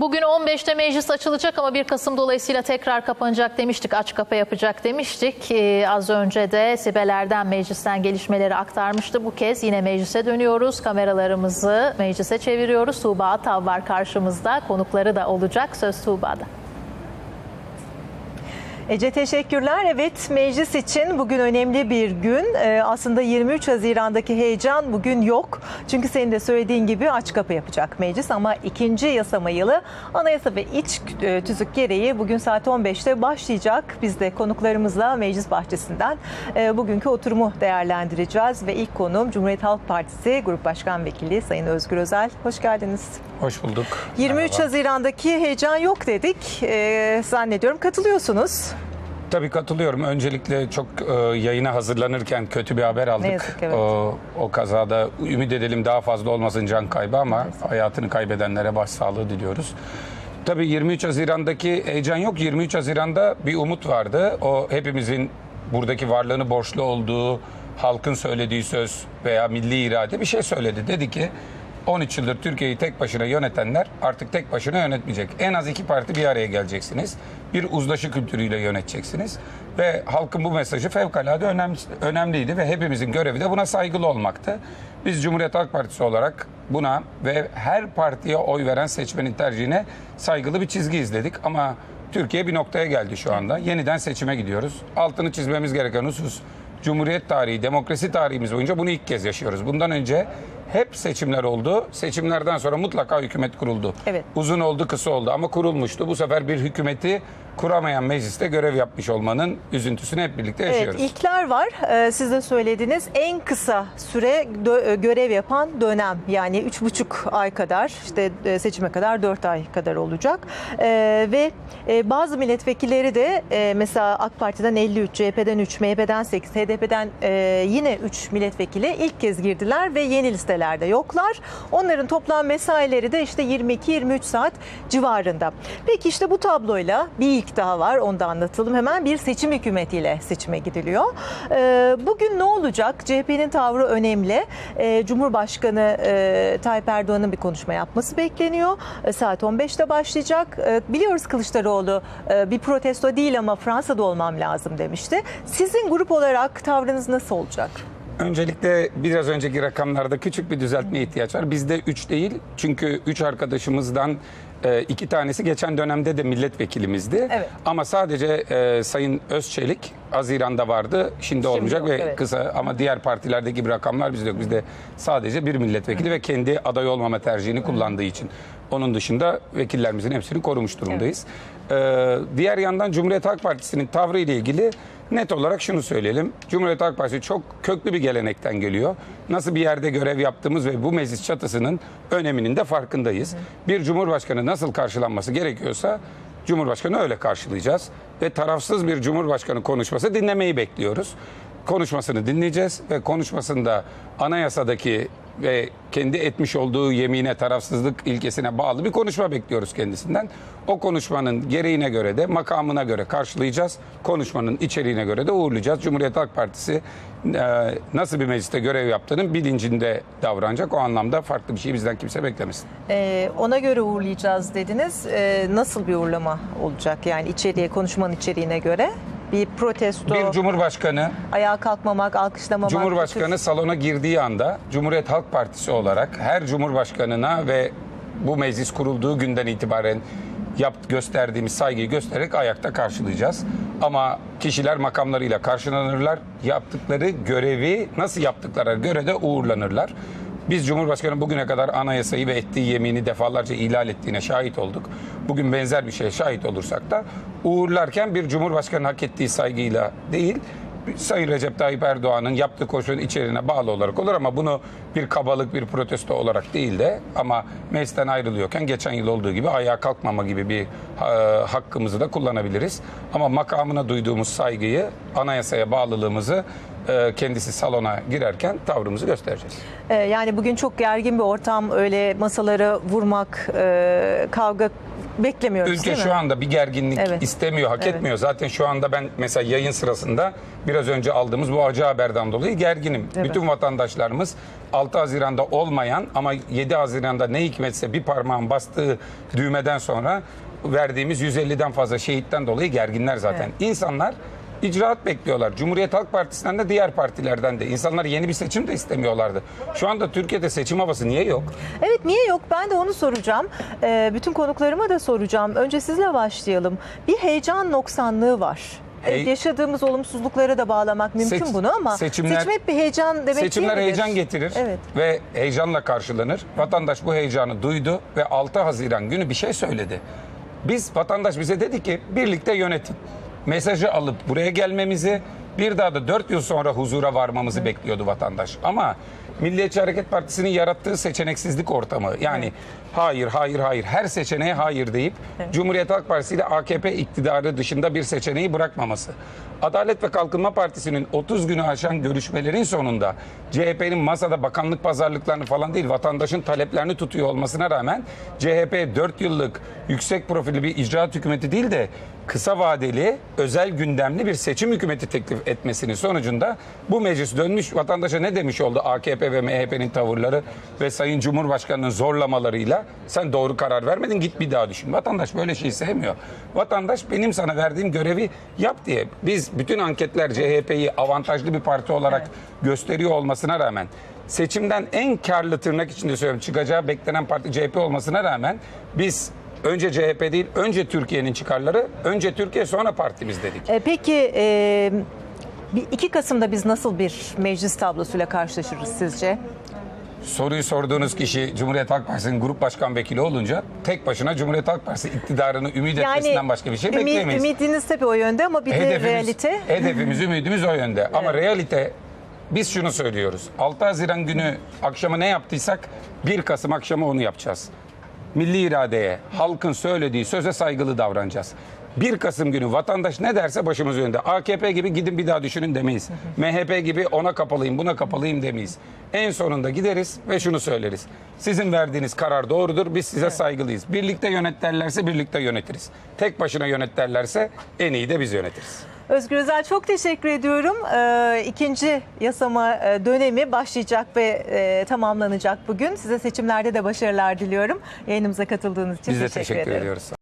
Bugün 15'te meclis açılacak ama 1 Kasım dolayısıyla tekrar kapanacak demiştik. Aç kapa yapacak demiştik. Ee, az önce de Sibel Erdem meclisten gelişmeleri aktarmıştı. Bu kez yine meclise dönüyoruz. Kameralarımızı meclise çeviriyoruz. Tuğba Atav var karşımızda. Konukları da olacak. Söz Tuğba'da. Ece teşekkürler. Evet meclis için bugün önemli bir gün. Ee, aslında 23 Haziran'daki heyecan bugün yok. Çünkü senin de söylediğin gibi aç kapı yapacak meclis ama ikinci yasama yılı anayasa ve iç e, tüzük gereği bugün saat 15'te başlayacak. Biz de konuklarımızla meclis bahçesinden e, bugünkü oturumu değerlendireceğiz ve ilk konuğum Cumhuriyet Halk Partisi Grup Başkan Vekili Sayın Özgür Özel. Hoş geldiniz. Hoş bulduk. 23 Merhaba. Haziran'daki heyecan yok dedik. Ee, zannediyorum katılıyorsunuz. Tabii katılıyorum. Öncelikle çok e, yayına hazırlanırken kötü bir haber aldık. Ne yazık evet. o, o kazada ümit edelim daha fazla olmasın can kaybı ama hayatını kaybedenlere başsağlığı diliyoruz. Tabii 23 Haziran'daki heyecan yok. 23 Haziran'da bir umut vardı. O hepimizin buradaki varlığını borçlu olduğu, halkın söylediği söz veya milli irade bir şey söyledi. Dedi ki 13 yıldır Türkiye'yi tek başına yönetenler artık tek başına yönetmeyecek. En az iki parti bir araya geleceksiniz. Bir uzlaşı kültürüyle yöneteceksiniz. Ve halkın bu mesajı fevkalade önemli, önemliydi ve hepimizin görevi de buna saygılı olmaktı. Biz Cumhuriyet Halk Partisi olarak buna ve her partiye oy veren seçmenin tercihine saygılı bir çizgi izledik. Ama Türkiye bir noktaya geldi şu anda. Yeniden seçime gidiyoruz. Altını çizmemiz gereken husus Cumhuriyet tarihi, demokrasi tarihimiz boyunca bunu ilk kez yaşıyoruz. Bundan önce hep seçimler oldu. Seçimlerden sonra mutlaka hükümet kuruldu. Evet. Uzun oldu, kısa oldu ama kurulmuştu. Bu sefer bir hükümeti kuramayan mecliste görev yapmış olmanın üzüntüsünü hep birlikte Evet, yaşıyoruz. ilkler var. Ee, siz de söylediniz. En kısa süre e, görev yapan dönem. Yani üç buçuk ay kadar, işte e, seçime kadar dört ay kadar olacak. Ee, ve e, bazı milletvekilleri de e, mesela AK Parti'den 53, CHP'den 3, MHP'den 8, HDP'den e, yine 3 milletvekili ilk kez girdiler ve yeni listelerde yoklar. Onların toplam mesaileri de işte 22-23 saat civarında. Peki işte bu tabloyla bir ilk daha var. Onu da anlatalım. Hemen bir seçim hükümetiyle seçime gidiliyor. Ee, bugün ne olacak? CHP'nin tavrı önemli. Ee, Cumhurbaşkanı e, Tayyip Erdoğan'ın bir konuşma yapması bekleniyor. Ee, saat 15'te başlayacak. Biliyoruz Kılıçdaroğlu e, bir protesto değil ama Fransa'da olmam lazım demişti. Sizin grup olarak tavrınız nasıl olacak? Öncelikle biraz önceki rakamlarda küçük bir düzeltmeye ihtiyaç var. Bizde 3 değil çünkü 3 arkadaşımızdan e, iki tanesi geçen dönemde de milletvekilimizdi. Evet. Ama sadece e, Sayın Özçelik Haziran'da vardı. Şimdi, olmayacak yok, ve evet. kısa ama diğer partilerdeki gibi rakamlar bizde yok. Bizde sadece bir milletvekili ve kendi aday olmama tercihini kullandığı için. Onun dışında vekillerimizin hepsini korumuş durumdayız. Ee, diğer yandan Cumhuriyet Halk Partisi'nin tavrı ile ilgili net olarak şunu söyleyelim. Cumhuriyet Halk Partisi çok köklü bir gelenekten geliyor. Nasıl bir yerde görev yaptığımız ve bu meclis çatısının öneminin de farkındayız. Bir cumhurbaşkanı nasıl karşılanması gerekiyorsa Cumhurbaşkanı öyle karşılayacağız ve tarafsız bir Cumhurbaşkanı konuşması dinlemeyi bekliyoruz. Konuşmasını dinleyeceğiz ve konuşmasında anayasadaki ve kendi etmiş olduğu yemine tarafsızlık ilkesine bağlı bir konuşma bekliyoruz kendisinden. O konuşmanın gereğine göre de makamına göre karşılayacağız. Konuşmanın içeriğine göre de uğurlayacağız. Cumhuriyet Halk Partisi e, nasıl bir mecliste görev yaptığının bilincinde davranacak. O anlamda farklı bir şey bizden kimse beklemesin. Ee, ona göre uğurlayacağız dediniz. Ee, nasıl bir uğurlama olacak? Yani içeriğe, konuşmanın içeriğine göre bir protesto, Bir Cumhurbaşkanı ayağa kalkmamak, alkışlamamak. Cumhurbaşkanı salona girdiği anda Cumhuriyet Halk Partisi olarak her Cumhurbaşkanına ve bu meclis kurulduğu günden itibaren yap, gösterdiğimiz saygıyı göstererek ayakta karşılayacağız. Ama kişiler makamlarıyla karşılanırlar. Yaptıkları görevi nasıl yaptıkları göre de uğurlanırlar. Biz Cumhurbaşkanı bugüne kadar anayasayı ve ettiği yemini defalarca ihlal ettiğine şahit olduk. Bugün benzer bir şeye şahit olursak da uğurlarken bir Cumhurbaşkanı hak ettiği saygıyla değil, Sayın Recep Tayyip Erdoğan'ın yaptığı koşulun içeriğine bağlı olarak olur ama bunu bir kabalık, bir protesto olarak değil de ama meclisten ayrılıyorken geçen yıl olduğu gibi ayağa kalkmama gibi bir ha- hakkımızı da kullanabiliriz. Ama makamına duyduğumuz saygıyı, anayasaya bağlılığımızı e, kendisi salona girerken tavrımızı göstereceğiz. Ee, yani bugün çok gergin bir ortam. Öyle masalara vurmak, e, kavga beklemiyoruz Ülke değil mi? şu anda bir gerginlik Evet. istemiyor, hak Evet. etmiyor. Zaten şu anda ben mesela yayın sırasında biraz önce aldığımız bu acı haberden dolayı gerginim. Evet. Bütün vatandaşlarımız 6 Haziran'da olmayan ama 7 Haziran'da ne hikmetse bir parmağın bastığı düğmeden sonra verdiğimiz 150'den fazla şehitten dolayı gerginler zaten. İnsanlar icraat bekliyorlar. Cumhuriyet Halk Partisi'nden de diğer partilerden de. İnsanlar yeni bir seçim de istemiyorlardı. Şu anda Türkiye'de seçim havası niye yok? Evet niye yok? Ben de onu soracağım. Ee, bütün konuklarıma da soracağım. Önce sizle başlayalım. Bir heyecan noksanlığı var. Hey- Evet, yaşadığımız olumsuzluklara da bağlamak mümkün Seç- bunu ama seçimler- seçim hep bir heyecan demek Seçimler heyecan getirir Evet. ve heyecanla karşılanır. Vatandaş bu heyecanı duydu ve 6 Haziran günü bir şey söyledi. Biz vatandaş bize dedi ki birlikte yönetin. Mesajı alıp buraya gelmemizi bir daha da 4 yıl sonra huzura varmamızı bekliyordu vatandaş. Ama Milliyetçi Hareket Partisi'nin yarattığı seçeneksizlik ortamı yani hayır hayır hayır her seçeneğe hayır deyip Cumhuriyet Halk Partisi ile AKP iktidarı dışında bir seçeneği bırakmaması. Adalet ve Kalkınma Partisi'nin 30 günü aşan görüşmelerin sonunda CHP'nin masada bakanlık pazarlıklarını falan değil vatandaşın taleplerini tutuyor olmasına rağmen CHP 4 yıllık yüksek profilli bir icraat hükümeti değil de kısa vadeli özel gündemli bir seçim hükümeti teklif etmesinin sonucunda bu meclis dönmüş vatandaşa ne demiş oldu AKP ve MHP'nin tavırları ve Sayın Cumhurbaşkanı'nın zorlamalarıyla sen doğru karar vermedin git bir daha düşün. Vatandaş böyle şeyi sevmiyor. Vatandaş benim sana verdiğim görevi yap diye. Biz bütün anketler CHP'yi avantajlı bir parti olarak gösteriyor olmasına rağmen seçimden en karlı tırnak içinde söylüyorum çıkacağı beklenen parti CHP olmasına rağmen biz önce CHP değil önce Türkiye'nin çıkarları önce Türkiye sonra partimiz dedik. E, peki e, 2 Kasım'da biz nasıl bir meclis tablosuyla karşılaşırız sizce? Soruyu sorduğunuz kişi Cumhuriyet Halk Partisi'nin grup başkan vekili olunca tek başına Cumhuriyet Halk Partisi iktidarını ümit etmesinden başka bir şey ümit- bekleyemeyiz. Ümidiniz tabii o yönde ama bir de realite. Hedefimiz, ümidimiz o yönde. Ama realite biz şunu söylüyoruz. 6 Haziran günü akşamı ne yaptıysak 1 Kasım akşamı onu yapacağız. Milli iradeye, halkın söylediği söze saygılı davranacağız. 1 Kasım günü vatandaş ne derse başımız önünde. AKP gibi gidin bir daha düşünün demeyiz. MHP gibi ona kapalıyım, buna kapalıyım demeyiz. En sonunda gideriz ve şunu söyleriz. Sizin verdiğiniz karar doğrudur, biz size saygılıyız. Birlikte yönet derlerse birlikte yönetiriz. Tek başına yönet derlerse en iyi de biz yönetiriz. Özgür Özel çok teşekkür ediyorum. Ee, ikinci yasama e, dönemi başlayacak ve e, tamamlanacak bugün. Size seçimlerde de başarılar diliyorum. Yayınımıza katıldığınız için Biz de teşekkür, teşekkür ederim. ediyoruz.